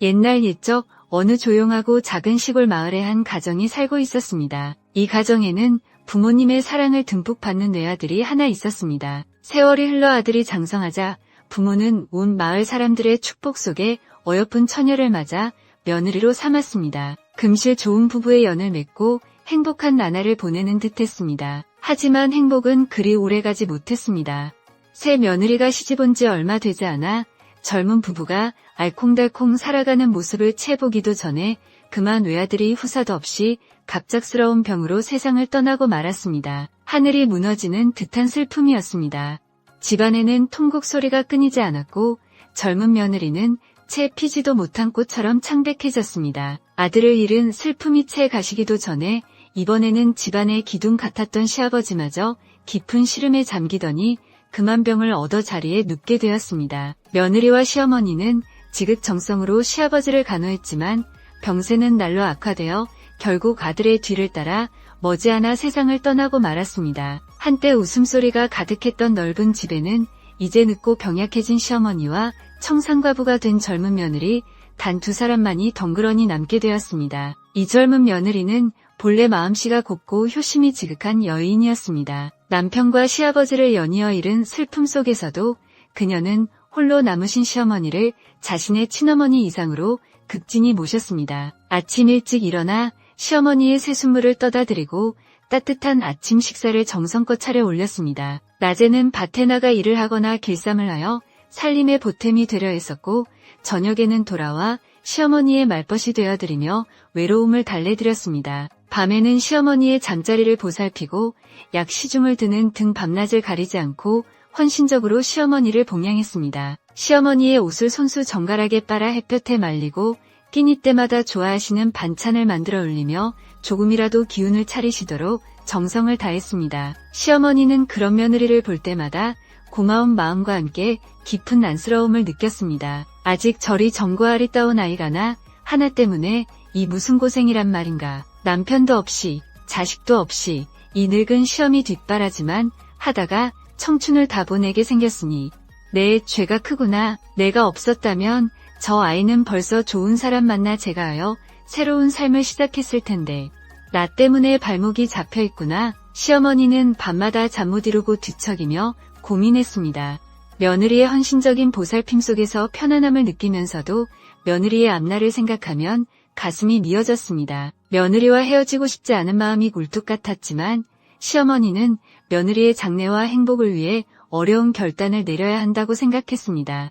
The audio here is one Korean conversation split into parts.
옛날 옛적 어느 조용하고 작은 시골 마을에 한 가정이 살고 있었습니다. 이 가정에는 부모님의 사랑을 듬뿍 받는 외아들이 하나 있었습니다. 세월이 흘러 아들이 장성하자 부모는 온 마을 사람들의 축복 속에 어여쁜 처녀를 맞아 며느리로 삼았습니다. 금실 좋은 부부의 연을 맺고 행복한 나날을 보내는 듯 했습니다. 하지만 행복은 그리 오래가지 못했습니다. 새 며느리가 시집온 지 얼마 되지 않아 젊은 부부가 알콩달콩 살아가는 모습을 채보기도 전에 그만 외아들이 후사도 없이 갑작스러운 병으로 세상을 떠나고 말았습니다. 하늘이 무너지는 듯한 슬픔이었습니다. 집안에는 통곡 소리가 끊이지 않았고 젊은 며느리는 채 피지도 못한 꽃처럼 창백해졌습니다. 아들을 잃은 슬픔이 채 가시기도 전에 이번에는 집안의 기둥 같았던 시아버지마저 깊은 시름에 잠기더니 그만 병을 얻어 자리에 눕게 되었습니다. 며느리와 시어머니는 지극정성으로 시아버지를 간호했지만 병세는 날로 악화되어 결국 아들의 뒤를 따라 머지않아 세상을 떠나고 말았습니다. 한때 웃음소리가 가득했던 넓은 집에는 이제 늙고 병약해진 시어머니와 청산과부가 된 젊은 며느리 단 두 사람만이 덩그러니 남게 되었습니다. 이 젊은 며느리는 본래 마음씨가 곱고 효심이 지극한 여인이었습니다. 남편과 시아버지를 연이어 잃은 슬픔 속에서도 그녀는 홀로 남으신 시어머니를 자신의 친어머니 이상으로 극진히 모셨습니다. 아침 일찍 일어나 시어머니의 새순물을 떠다 드리고 따뜻한 아침 식사를 정성껏 차려 올렸습니다. 낮에는 밭에 나가 일을 하거나 길쌈을 하여 살림의 보탬이 되려 했었고 저녁에는 돌아와 시어머니의 말벗이 되어드리며 외로움을 달래드렸습니다. 밤에는 시어머니의 잠자리를 보살피고 약 시중을 드는 등 밤낮을 가리지 않고 헌신적으로 시어머니를 봉양했습니다. 시어머니의 옷을 손수 정갈하게 빨아 햇볕에 말리고 끼니 때마다 좋아하시는 반찬을 만들어 올리며 조금이라도 기운을 차리시도록 정성을 다했습니다. 시어머니는 그런 며느리를 볼 때마다 고마운 마음과 함께 깊은 안쓰러움을 느꼈습니다. 아직 저리 따온 아이가나 하나 때문에 이 무슨 고생이란 말인가. 남편도 없이 자식도 없이 이 늙은 시험이 뒷바라지만 하다가 청춘을 다 보내게 생겼으니 내 죄가 크구나. 내가 없었다면 저 아이는 벌써 좋은 사람 만나 제가 하여 새로운 삶을 시작했을 텐데 나 때문에 발목이 잡혀 있구나. 시어머니는 밤마다 잠 못 이루고 뒤척이며 고민했습니다. 며느리의 헌신적인 보살핌 속에서 편안함을 느끼면서도 며느리의 앞날을 생각하면 가슴이 미어졌습니다. 며느리와 헤어지고 싶지 않은 마음이 굴뚝 같았지만 시어머니는 며느리의 장래와 행복을 위해 어려운 결단을 내려야 한다고 생각했습니다.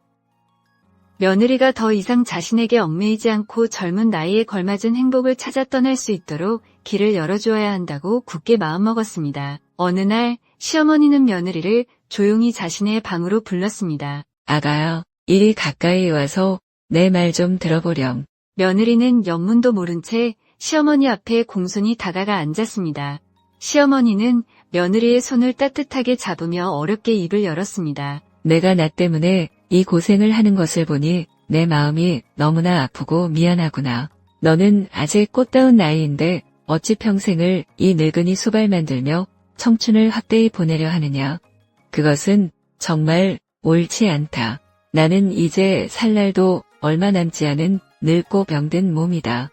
며느리가 더 이상 자신에게 얽매이지 않고 젊은 나이에 걸맞은 행복을 찾아 떠날 수 있도록 길을 열어주어야 한다고 굳게 마음먹었습니다. 어느 날 시어머니는 며느리를 조용히 자신의 방으로 불렀습니다. 아가야, 이리 가까이 와서 내 말 좀 들어보렴. 며느리는 영문도 모른 채 시어머니 앞에 공손히 다가가 앉았습니다. 시어머니는 며느리의 손을 따뜻하게 잡으며 어렵게 입을 열었습니다. 내가 나 때문에 이 고생을 하는 것을 보니 내 마음이 너무나 아프고 미안하구나. 너는 아직 꽃다운 나이인데 어찌 평생을 이 늙은이 수발 만들며 청춘을 헛되이 보내려 하느냐. 그것은 정말 옳지 않다. 나는 이제 살 날도 얼마 남지 않은 늙고 병든 몸이다.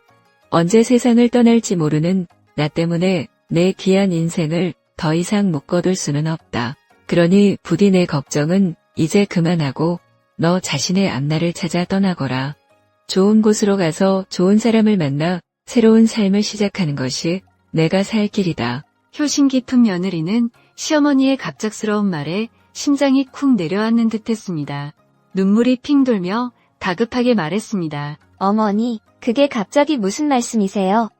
언제 세상을 떠날지 모르는 나 때문에 내 귀한 인생을 더 이상 묶어둘 수는 없다. 그러니 부디 내 걱정은 이제 그만하고 너 자신의 앞날을 찾아 떠나거라. 좋은 곳으로 가서 좋은 사람을 만나 새로운 삶을 시작하는 것이 내가 살 길이다. 효심 깊은 며느리는 시어머니의 갑작스러운 말에 심장이 쿵 내려앉는 듯 했습니다. 눈물이 핑 돌며 다급하게 말했습니다. 어머니, 그게 갑자기 무슨 말씀이세요?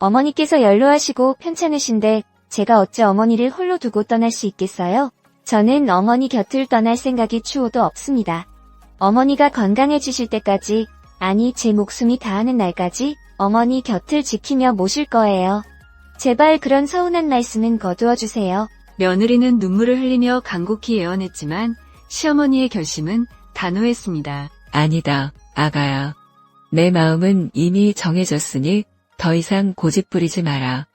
어머니께서 연로하시고 편찮으신데 제가 어찌 어머니를 홀로 두고 떠날 수 있겠어요? 저는 어머니 곁을 떠날 생각이 추호도 없습니다. 어머니가 건강해지실 때까지, 아니 제 목숨이 다하는 날까지 어머니 곁을 지키며 모실 거예요. 제발 그런 서운한 말씀은 거두어 주세요. 며느리는 눈물을 흘리며 간곡히 예언했지만 시어머니의 결심은 단호했습니다. 아니다, 아가야. 내 마음은 이미 정해졌으니 더 이상 고집 부리지 마라.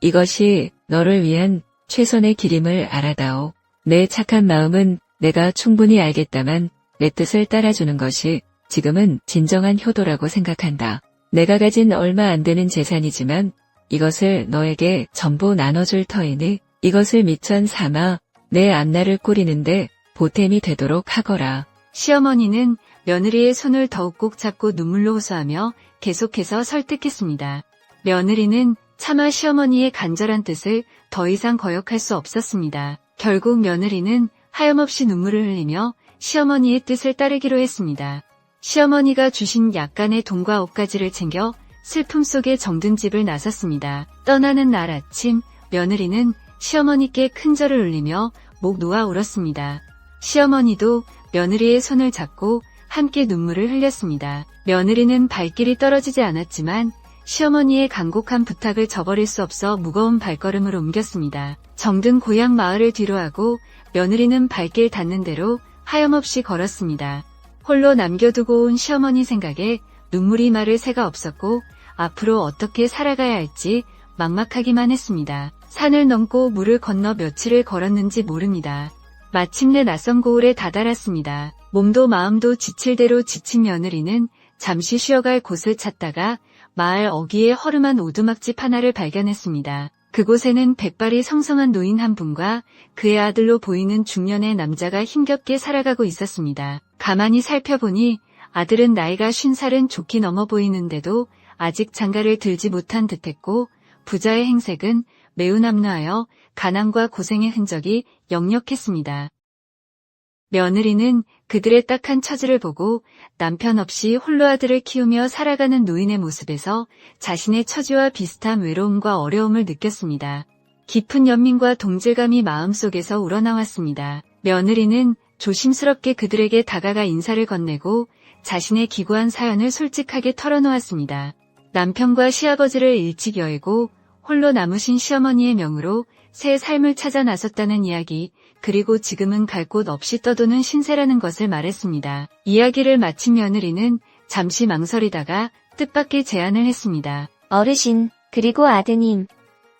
이것이 너를 위한 최선의 길임을 알아다오. 내 착한 마음은 내가 충분히 알겠다만 내 뜻을 따라주는 것이 지금은 진정한 효도라고 생각한다. 내가 가진 얼마 안 되는 재산이지만 이것을 너에게 전부 나눠줄 터이니 이것을 미천 삼아 내 앞날을 꾸리는데 보탬이 되도록 하거라. 시어머니는 며느리의 손을 더욱 꼭 잡고 눈물로 호소하며 계속해서 설득했습니다. 며느리는 차마 시어머니의 간절한 뜻을 더 이상 거역할 수 없었습니다. 결국 며느리는 하염없이 눈물을 흘리며 시어머니의 뜻을 따르기로 했습니다. 시어머니가 주신 약간의 돈과 옷가지를 챙겨 슬픔 속에 정든 집을 나섰습니다. 떠나는 날 아침 며느리는 시어머니께 큰 절을 올리며 목 놓아 울었습니다. 시어머니도 며느리의 손을 잡고 함께 눈물을 흘렸습니다. 며느리는 발길이 떨어지지 않았지만 시어머니의 간곡한 부탁을 저버릴 수 없어 무거운 발걸음을 옮겼습니다. 정든 고향 마을을 뒤로하고 며느리는 발길 닿는 대로 하염없이 걸었습니다. 홀로 남겨두고 온 시어머니 생각에 눈물이 마를 새가 없었고 앞으로 어떻게 살아가야 할지 막막하기만 했습니다. 산을 넘고 물을 건너 며칠을 걸었는지 모릅니다. 마침내 낯선 고을에 다다랐습니다. 몸도 마음도 지칠 대로 지친 며느리는 잠시 쉬어갈 곳을 찾다가 마을 어귀에 허름한 오두막집 하나를 발견했습니다. 그곳에는 백발이 성성한 노인 한 분과 그의 아들로 보이는 중년의 남자가 힘겹게 살아가고 있었습니다. 가만히 살펴보니 아들은 나이가 쉰 살은 좋게 넘어 보이는데도 아직 장가를 들지 못한 듯했고 부자의 행색은 매우 남루하여 가난과 고생의 흔적이 역력했습니다. 며느리는 그들의 딱한 처지를 보고 남편 없이 홀로 아들을 키우며 살아가는 노인의 모습에서 자신의 처지와 비슷한 외로움과 어려움을 느꼈습니다. 깊은 연민과 동질감이 마음속에서 우러나왔습니다. 며느리는 조심스럽게 그들에게 다가가 인사를 건네고 자신의 기구한 사연을 솔직하게 털어놓았습니다. 남편과 시아버지를 일찍 여의고 홀로 남으신 시어머니의 명으로 새 삶을 찾아 나섰다는 이야기, 그리고 지금은 갈 곳 없이 떠도는 신세라는 것을 말했습니다. 이야기를 마친 며느리는 잠시 망설이다가 뜻밖의 제안을 했습니다. 어르신, 그리고 아드님.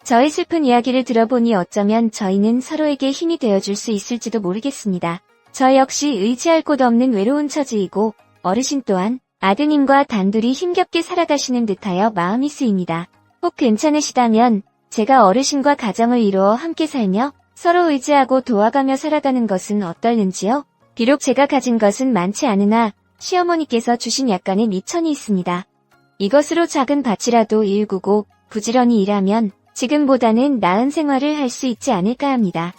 저의 슬픈 이야기를 들어보니 어쩌면 저희는 서로에게 힘이 되어줄 수 있을지도 모르겠습니다. 저 역시 의지할 곳 없는 외로운 처지이고, 어르신 또한 아드님과 단둘이 힘겹게 살아가시는 듯하여 마음이 쓰입니다. 혹 괜찮으시다면 제가 어르신과 가정을 이루어 함께 살며 서로 의지하고 도와가며 살아가는 것은 어떨는지요? 비록 제가 가진 것은 많지 않으나 시어머니께서 주신 약간의 미천이 있습니다. 이것으로 작은 밭이라도 일구고 부지런히 일하면 지금보다는 나은 생활을 할 수 있지 않을까 합니다.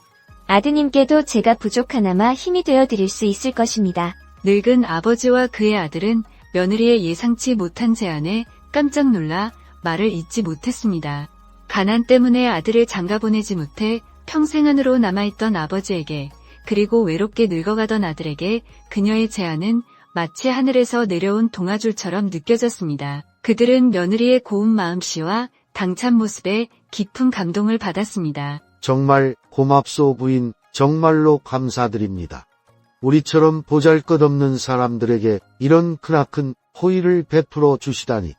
아드님께도 제가 부족하나마 힘이 되어 드릴 수 있을 것입니다. 늙은 아버지와 그의 아들은 며느리의 예상치 못한 제안에 깜짝 놀라 말을 잇지 못했습니다. 가난 때문에 아들을 장가 보내지 못해 평생 안으로 남아있던 아버지에게 그리고 외롭게 늙어가던 아들에게 그녀의 제안은 마치 하늘에서 내려온 동아줄처럼 느껴졌습니다. 그들은 며느리의 고운 마음씨와 당찬 모습에 깊은 감동을 받았습니다. 정말 고맙소 부인, 정말로 감사드립니다. 우리처럼 보잘것없는 사람들에게 이런 크나큰 호의를 베풀어 주시다니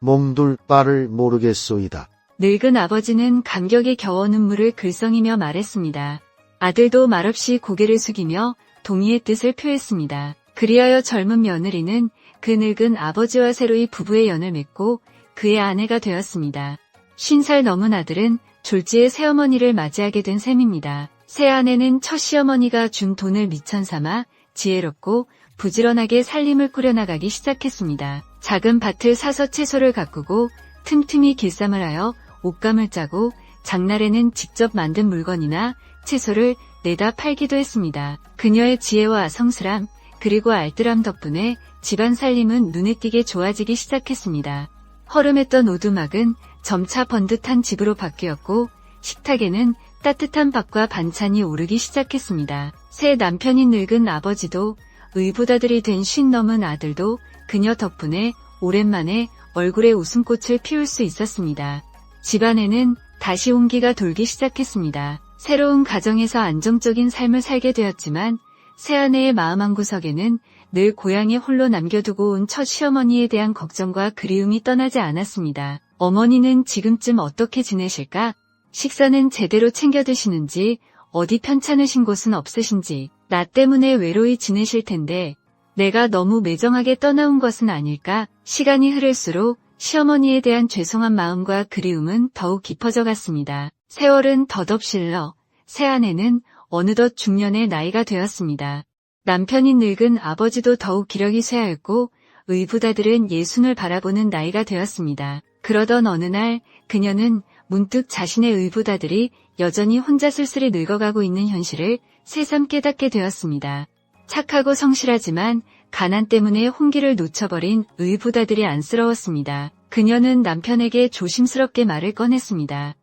몸둘 바를 모르겠소이다. 늙은 아버지는 감격에 겨워 눈물을 글썽이며 말했습니다. 아들도 말없이 고개를 숙이며 동의의 뜻을 표했습니다. 그리하여 젊은 며느리는 그 늙은 아버지와 새로이 부부의 연을 맺고 그의 아내가 되었습니다. 쉰살 넘은 아들은 졸지의 새어머니를 맞이하게 된 셈입니다. 새 아내는 첫 시어머니가 준 돈을 미천 삼아 지혜롭고 부지런하게 살림을 꾸려나가기 시작했습니다. 작은 밭을 사서 채소를 가꾸고 틈틈이 길쌈을 하여 옷감을 짜고 장날에는 직접 만든 물건이나 채소를 내다 팔기도 했습니다. 그녀의 지혜와 성스람 그리고 알뜰함 덕분에 집안 살림은 눈에 띄게 좋아지기 시작했습니다. 허름했던 오두막은 점차 번듯한 집으로 바뀌었고 식탁에는 따뜻한 밥과 반찬이 오르기 시작했습니다. 새 남편인 늙은 아버지도 의붓아들이 된 쉰 넘은 아들도 그녀 덕분에 오랜만에 얼굴에 웃음꽃을 피울 수 있었습니다. 집안에는 다시 온기가 돌기 시작했습니다. 새로운 가정에서 안정적인 삶을 살게 되었지만 새 아내의 마음 한구석에는 늘 고향에 홀로 남겨두고 온 첫 시어머니에 대한 걱정과 그리움이 떠나지 않았습니다. 어머니는 지금쯤 어떻게 지내실까? 식사는 제대로 챙겨 드시는지, 어디 편찮으신 곳은 없으신지, 나 때문에 외로이 지내실 텐데, 내가 너무 매정하게 떠나온 것은 아닐까? 시간이 흐를수록 시어머니에 대한 죄송한 마음과 그리움은 더욱 깊어져 갔습니다. 세월은 덧없실러 새 아내는 어느덧 중년의 나이가 되었습니다. 남편이 늙은 아버지도 더욱 기력이 쇠하였고 의부다들은 예순을 바라보는 나이가 되었습니다. 그러던 어느 날 그녀는 문득 자신의 의부다들이 여전히 혼자 쓸쓸히 늙어가고 있는 현실을 새삼 깨닫게 되었습니다. 착하고 성실하지만 가난 때문에 홍기를 놓쳐버린 의부다들이 안쓰러웠습니다. 그녀는 남편에게 조심스럽게 말을 꺼냈습니다.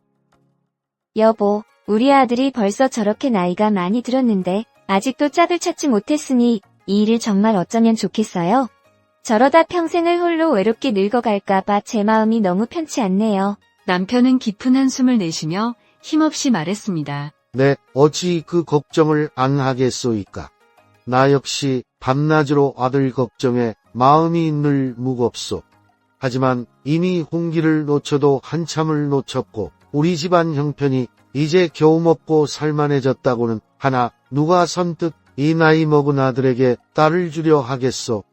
여보, 우리 아들이 벌써 저렇게 나이가 많이 들었는데 아직도 짝을 찾지 못했으니 이 일을 정말 어쩌면 좋겠어요? 저러다 평생을 홀로 외롭게 늙어갈까봐 제 마음이 너무 편치 않네요. 남편은 깊은 한숨을 내쉬며 힘없이 말했습니다. 네, 어찌 그 걱정을 안 하겠소이까. 나 역시 밤낮으로 아들 걱정에 마음이 늘 무겁소. 하지만 이미 홍기를 놓쳐도 한참을 놓쳤고 우리 집안 형편이 이제 겨우 먹고 살만해졌다고는 하나 누가 선뜻 이 나이 먹은 아들에게 딸을 주려 하겠소.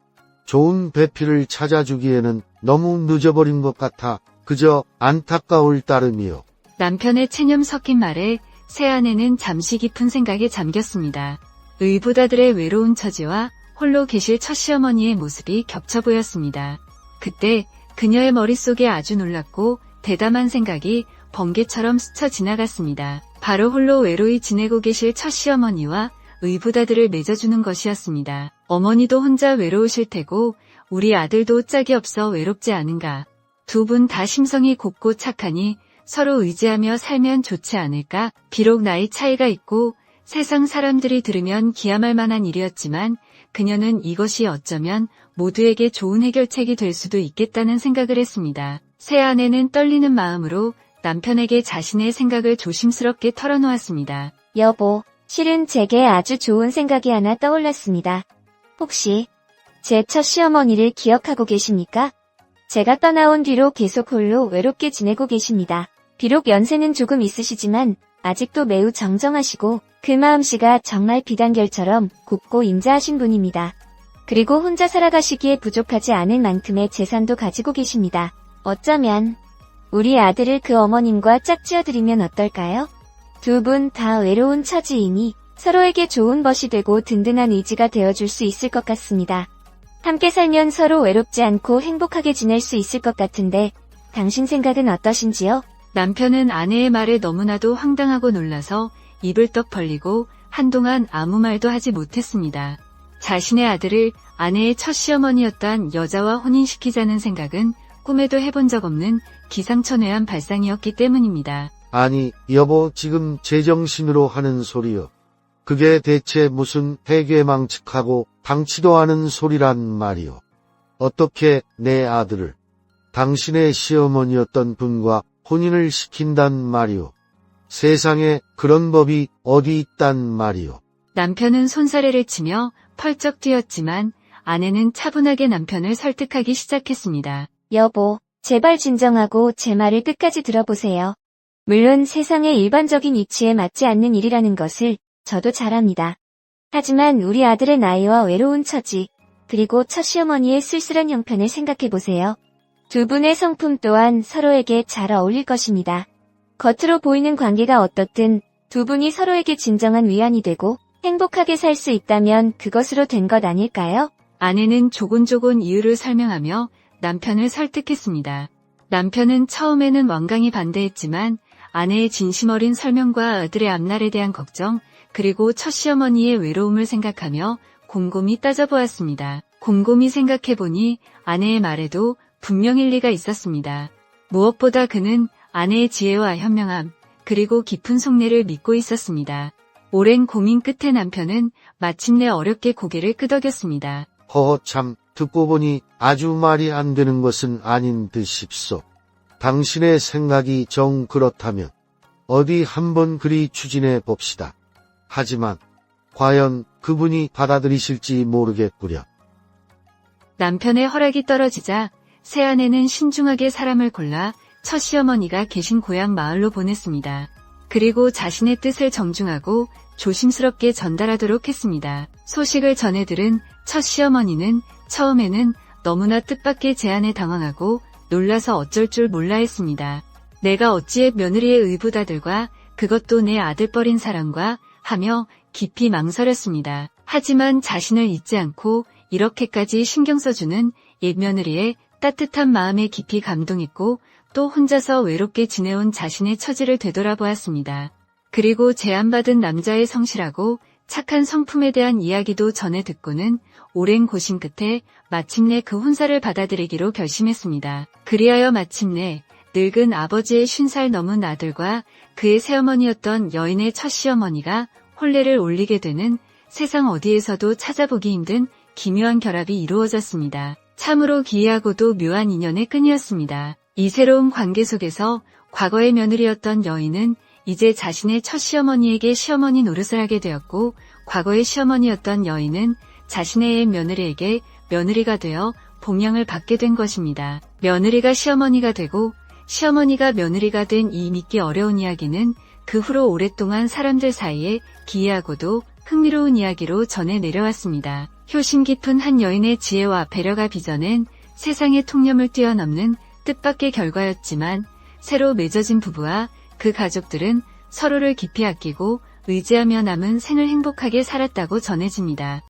좋은 배필을 찾아주기에는 너무 늦어버린 것 같아 그저 안타까울 따름이요. 남편의 체념 섞인 말에 새 아내는 잠시 깊은 생각에 잠겼습니다. 의부다들의 외로운 처지와 홀로 계실 첫 시어머니의 모습이 겹쳐 보였습니다. 그때 그녀의 머릿속에 아주 놀랍고 대담한 생각이 번개처럼 스쳐 지나갔습니다. 바로 홀로 외로이 지내고 계실 첫 시어머니와 의부다들을 맺어주는 것이었습니다. 어머니도 혼자 외로우실 테고 우리 아들도 짝이 없어 외롭지 않은가. 두 분 다 심성이 곱고 착하니 서로 의지하며 살면 좋지 않을까? 비록 나이 차이가 있고 세상 사람들이 들으면 기함할 만한 일이었지만 그녀는 이것이 어쩌면 모두에게 좋은 해결책이 될 수도 있겠다는 생각을 했습니다. 새 아내는 떨리는 마음으로 남편에게 자신의 생각을 조심스럽게 털어놓았습니다. 여보, 실은 제게 아주 좋은 생각이 하나 떠올랐습니다. 혹시 제 첫 시어머니를 기억하고 계십니까? 제가 떠나온 뒤로 계속 홀로 외롭게 지내고 계십니다. 비록 연세는 조금 있으시지만 아직도 매우 정정하시고 그 마음씨가 정말 비단결처럼 곱고 인자하신 분입니다. 그리고 혼자 살아가시기에 부족하지 않을 만큼의 재산도 가지고 계십니다. 어쩌면 우리 아들을 그 어머님과 짝지어드리면 어떨까요? 두 분 다 외로운 처지이니 서로에게 좋은 벗이 되고 든든한 의지가 되어줄 수 있을 것 같습니다. 함께 살면 서로 외롭지 않고 행복하게 지낼 수 있을 것 같은데 당신 생각은 어떠신지요? 남편은 아내의 말에 너무나도 황당하고 놀라서 입을 떡 벌리고 한동안 아무 말도 하지 못했습니다. 자신의 아들을 아내의 첫 시어머니였던 여자와 혼인시키자는 생각은 꿈에도 해본 적 없는 기상천외한 발상이었기 때문입니다. 아니, 여보, 지금 제정신으로 하는 소리요. 그게 대체 무슨 해괴망측하고 당치도 않은 소리란 말이요. 어떻게 내 아들을 당신의 시어머니였던 분과 혼인을 시킨단 말이요. 세상에 그런 법이 어디 있단 말이요. 남편은 손사래를 치며 펄쩍 뛰었지만 아내는 차분하게 남편을 설득하기 시작했습니다. 여보, 제발 진정하고 제 말을 끝까지 들어보세요. 물론 세상의 일반적인 이치에 맞지 않는 일이라는 것을 저도 잘 압니다. 하지만 우리 아들의 나이와 외로운 처지, 그리고 첫 시어머니의 쓸쓸한 형편을 생각해보세요. 두 분의 성품 또한 서로에게 잘 어울릴 것입니다. 겉으로 보이는 관계가 어떻든 두 분이 서로에게 진정한 위안이 되고 행복하게 살 수 있다면 그것으로 된 것 아닐까요? 아내는 조곤조곤 이유를 설명하며 남편을 설득했습니다. 남편은 처음에는 완강히 반대했지만 아내의 진심 어린 설명과 아들의 앞날에 대한 걱정, 그리고 첫 시어머니의 외로움을 생각하며 곰곰이 따져보았습니다. 곰곰이 생각해보니 아내의 말에도 분명 일리가 있었습니다. 무엇보다 그는 아내의 지혜와 현명함, 그리고 깊은 속내를 믿고 있었습니다. 오랜 고민 끝에 남편은 마침내 어렵게 고개를 끄덕였습니다. 허허 참 듣고 보니 아주 말이 안 되는 것은 아닌 듯 싶소. 당신의 생각이 정 그렇다면 어디 한번 그리 추진해 봅시다. 하지만 과연 그분이 받아들이실지 모르겠구려. 남편의 허락이 떨어지자 새 아내는 신중하게 사람을 골라 첫 시어머니가 계신 고향 마을로 보냈습니다. 그리고 자신의 뜻을 정중하고 조심스럽게 전달하도록 했습니다. 소식을 전해 들은 첫 시어머니는 처음에는 너무나 뜻밖의 제안에 당황하고 놀라서 어쩔 줄 몰라 했습니다. 내가 어찌해 며느리의 의붓아들과 그것도 내 아들뻘인 사람과 하며 깊이 망설였습니다. 하지만 자신을 잊지 않고 이렇게까지 신경 써주는 옛 며느리의 따뜻한 마음에 깊이 감동했고 또 혼자서 외롭게 지내온 자신의 처지를 되돌아보았습니다. 그리고 제안받은 남자의 성실하고 착한 성품에 대한 이야기도 전해 듣고는 오랜 고심 끝에 마침내 그 혼사를 받아들이기로 결심했습니다. 그리하여 마침내 늙은 아버지의 쉰살 넘은 아들과 그의 새어머니였던 여인의 첫 시어머니가 혼례를 올리게 되는 세상 어디에서도 찾아보기 힘든 기묘한 결합이 이루어졌습니다. 참으로 기이하고도 묘한 인연의 끈이었습니다. 이 새로운 관계 속에서 과거의 며느리였던 여인은 이제 자신의 첫 시어머니에게 시어머니 노릇을 하게 되었고 과거의 시어머니였던 여인은 자신의 옛 며느리에게 며느리가 되어 봉양을 받게 된 것입니다. 며느리가 시어머니가 되고 시어머니가 며느리가 된 이 믿기 어려운 이야기는 그 후로 오랫동안 사람들 사이에 기이하고도 흥미로운 이야기로 전해 내려왔습니다. 효심 깊은 한 여인의 지혜와 배려가 빚어낸 세상의 통념을 뛰어넘는 뜻밖의 결과였지만 새로 맺어진 부부와 그 가족들은 서로를 깊이 아끼고 의지하며 남은 생을 행복하게 살았다고 전해집니다.